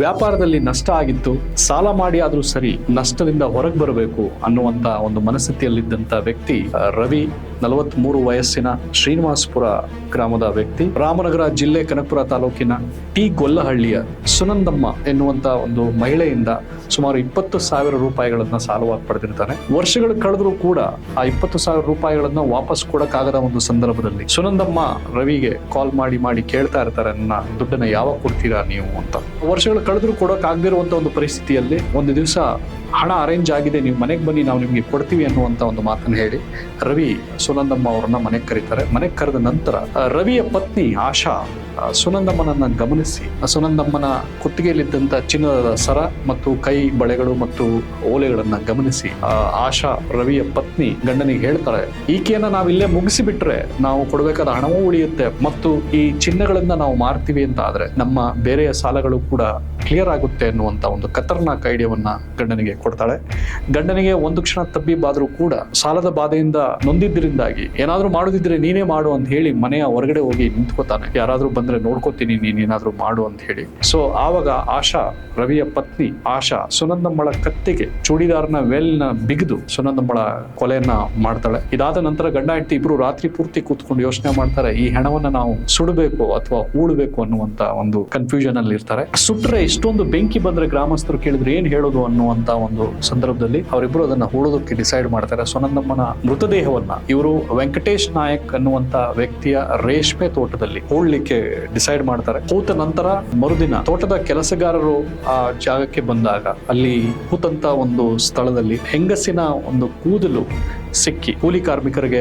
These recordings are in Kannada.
ವ್ಯಾಪಾರದಲ್ಲಿ ನಷ್ಟ ಆಗಿತ್ತು, ಸಾಲ ಮಾಡಿ ಆದ್ರೂ ಸರಿ ನಷ್ಟದಿಂದ ಹೊರಗೆ ಬರಬೇಕು ಅನ್ನುವಂತ ಒಂದು ಮನಸ್ಥಿತಿಯಲ್ಲಿದ್ದಂತ ವ್ಯಕ್ತಿ ರವಿ ನಲವತ್ತ್ ಮೂರು ವಯಸ್ಸಿನ ಶ್ರೀನಿವಾಸಪುರ ಗ್ರಾಮದ ವ್ಯಕ್ತಿ. ರಾಮನಗರ ಜಿಲ್ಲೆ ಕನಕಪುರ ತಾಲೂಕಿನ ಟಿ ಗೊಲ್ಲಹಳ್ಳಿಯ ಸುನಂದಮ್ಮ ಎನ್ನುವಂತ ಒಂದು ಮಹಿಳೆಯಿಂದ ಸುಮಾರು ಇಪ್ಪತ್ತು ಸಾವಿರ ರೂಪಾಯಿಗಳನ್ನ ಸಾಲವಾಗಿ ಪಡೆದಿರ್ತಾನೆ. ವರ್ಷಗಳು ಕಳೆದರೂ ಕೂಡ ಆ ಇಪ್ಪತ್ತು ಸಾವಿರ ರೂಪಾಯಿಗಳನ್ನ ವಾಪಸ್ ಕೊಡಕ್ಕಾಗದ ಒಂದು ಸಂದರ್ಭದಲ್ಲಿ ಸುನಂದಮ್ಮ ರವಿಗೆ ಕಾಲ್ ಮಾಡಿ ಮಾಡಿ ಕೇಳ್ತಾ ಇರ್ತಾರೆ, ನನ್ನ ದುಡ್ಡನ್ನ ಯಾವಾಗ ಕೊಡ್ತೀರಾ ನೀವು? ಅಂತ. ವರ್ಷಗಳು ಕಳೆದ್ರೂ ಕೊಡೋಕಾಗದಿರುವಂತ ಒಂದು ಪರಿಸ್ಥಿತಿಯಲ್ಲಿ ಒಂದು ದಿವಸ ಹಣ ಅರೇಂಜ್ ಆಗಿದೆ, ನೀವು ಮನೆಗೆ ಬನ್ನಿ, ನಾವು ನಿಮಗೆ ಕೊಡ್ತೀವಿ ಅನ್ನುವಂತ ಒಂದು ಮಾತನ್ನು ಹೇಳಿ ರವಿ ಸುನಂದಮ್ಮ ಅವರನ್ನ ಮನೆಗೆ ಕರೀತಾರೆ. ಮನೆಗೆ ಕರೆದ ನಂತರ ರವಿಯ ಪತ್ನಿ ಆಶಾ ಸುನಂದಮ್ಮನನ್ನ ಗಮನಿಸಿ. ಸುನಂದಮ್ಮನ ಕುತ್ತಿಗೆಯಲ್ಲಿದ್ದಂತ ಚಿನ್ನದ ಸರ ಮತ್ತು ಕೈ ಬಳೆಗಳು ಮತ್ತು ಓಲೆಗಳನ್ನ ಗಮನಿಸಿ. ಆ, ಆಶಾ ರವಿಯ ಪತ್ನಿ ಗಂಡನಿಗೆ ಹೇಳ್ತಾಳೆ ಈಕೆಯನ್ನ ನಾವು ಇಲ್ಲೇ ಮುಗಿಸಿ ಬಿಟ್ರೆ ನಾವು ಕೊಡಬೇಕಾದ ಹಣವೂ ಉಳಿಯುತ್ತೆ ಮತ್ತು ಈ ಚಿನ್ನಗಳನ್ನ ನಾವು ಮಾರ್ತೀವಿ ಅಂತ ಆದ್ರೆ ನಮ್ಮ ಬೇರೆಯ ಸಾಲಗಳು ಕೂಡ ಕ್ಲಿಯರ್ ಆಗುತ್ತೆ ಅನ್ನುವಂತ ಒಂದು ಖತರ್ನಾಕ್ ಐಡಿಯಾವನ್ನ ಗಂಡನಿಗೆ ಕೊಡ್ತಾಳೆ. ಗಂಡನಿಗೆ ಒಂದು ಕ್ಷಣ ತಬ್ಬಿಬ್ಬಾದ್ರೂ ಕೂಡ ಸಾಲದ ಬಾಧೆಯಿಂದ ನೊಂದಿದ್ದರಿಂದಾಗಿ ಏನಾದ್ರೂ ಮಾಡೋದಿದ್ರೆ ನೀನೇ ಮಾಡು ಅಂತ ಹೇಳಿ ಮನೆಯ ಹೊರಗಡೆ ಹೋಗಿ ನಿಂತ್ಕೋತಾನೆ. ಯಾರಾದ್ರೂ ಬಂದ್ರೆ ನೋಡ್ಕೋತೀನಿ, ನೀನ್ ಏನಾದ್ರೂ ಮಾಡು ಅಂತ ಹೇಳಿ. ಸೊ ಆವಾಗ ಆಶಾ, ರವಿಯ ಪತ್ನಿ ಆಶಾ, ಸುನಂದಮ್ಮಳ ಕತ್ತಿಗೆ ಚೂಡಿದಾರನ ವೆಲ್ನ ಬಿಗಿದು ಸುನಂದಮ್ಮಳ ಕೊಲೆಯನ್ನ ಮಾಡ್ತಾಳೆ. ಇದಾದ ನಂತರ ಗಂಡ ಹೆಂಡತಿ ಇಬ್ರು ರಾತ್ರಿ ಪೂರ್ತಿ ಕೂತ್ಕೊಂಡು ಯೋಚನೆ ಮಾಡ್ತಾರೆ, ಈ ಹೆಣವನ್ನ ನಾವು ಸುಡಬೇಕು ಅಥವಾ ಹೂಡಬೇಕು ಅನ್ನುವಂತ ಒಂದು ಕನ್ಫ್ಯೂಷನ್ ಅಲ್ಲಿ ಇರ್ತಾರೆ. ಸುಟ್ರೆ ಇಷ್ಟೊಂದು ಬೆಂಕಿ ಬಂದ್ರೆ ಗ್ರಾಮಸ್ಥರು ಕೇಳಿದ್ರೆ ಏನ್ ಹೇಳೋದು ಅನ್ನುವಂತ ಒಂದು ಸಂದರ್ಭದಲ್ಲಿ ಅವರಿಬ್ರು ಅದನ್ನ ಹೂಡೋದಕ್ಕೆ ಡಿಸೈಡ್ ಮಾಡ್ತಾರೆ. ಸುನಂದಮ್ಮನ ಮೃತದೇಹವನ್ನ ಇವರು ವೆಂಕಟೇಶ್ ನಾಯಕ್ ಅನ್ನುವಂತ ವ್ಯಕ್ತಿಯ ರೇಷ್ಮೆ ತೋಟದಲ್ಲಿ ಹೂಡ್ಲಿಕ್ಕೆ ಡಿಸೈಡ್ ಮಾಡ್ತಾರೆ. ಕೂತ ನಂತರ ಮರುದಿನ ತೋಟದ ಕೆಲಸಗಾರರು ಆ ಜಾಗಕ್ಕೆ ಬಂದಾಗ ಅಲ್ಲಿ ಕೂತಂತ ಒಂದು ಸ್ಥಳದಲ್ಲಿ ಹೆಂಗಸಿನ ಒಂದು ಕೂದಲು ಸಿಕ್ಕಿ ಕೂಲಿ ಕಾರ್ಮಿಕರಿಗೆ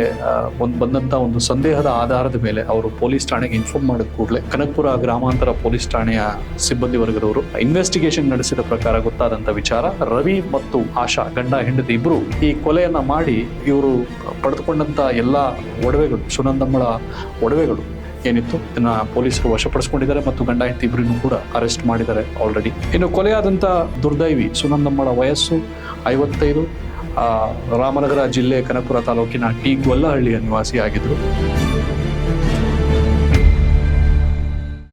ಒಂದು ಬಂದಂತ ಒಂದು ಸಂದೇಹದ ಆಧಾರದ ಮೇಲೆ ಅವರು ಪೊಲೀಸ್ ಠಾಣೆಗೆ ಇನ್ಫಾರ್ಮ್ ಮಾಡಿದ ಕೂಡಲೇ ಕನಕಪುರ ಗ್ರಾಮಾಂತರ ಪೊಲೀಸ್ ಠಾಣೆಯ ಸಿಬ್ಬಂದಿ ವರ್ಗದವರು ಇನ್ವೆಸ್ಟಿಗೇಷನ್ ನಡೆಸಿದ ಪ್ರಕಾರ ಗೊತ್ತಾದಂತ ವಿಚಾರ, ರವಿ ಮತ್ತು ಆಶಾ ಗಂಡ ಹೆಂಡತಿ ಇಬ್ರು ಈ ಕೊಲೆಯನ್ನ ಮಾಡಿ ಇವರು ಪಡೆದುಕೊಂಡಂತ ಎಲ್ಲಾ ಒಡವೆಗಳು, ಸುನಂದಮ್ಮಳ ಒಡವೆಗಳು ಏನಿತ್ತು, ಇದನ್ನ ಪೊಲೀಸರು ವಶಪಡಿಸಿಕೊಂಡಿದ್ದಾರೆ ಮತ್ತು ಗಂಡ ಹೆಂಡತಿ ಇಬ್ಬರನ್ನು ಕೂಡ ಅರೆಸ್ಟ್ ಮಾಡಿದ್ದಾರೆ ಆಲ್ರೆಡಿ ಇನ್ನು ಕೊಲೆಯಾದಂತ ದುರ್ದೈವಿ ಸುನಂದಮ್ಮಳ ವಯಸ್ಸು ಐವತ್ತೈದು ರಾಮನಗರ ಜಿಲ್ಲೆ ಕನಕಪುರ ತಾಲೂಕಿನ ಟಿ ಗೊಲ್ಲಹಳ್ಳಿಯ ನಿವಾಸಿಯಾಗಿದ್ರು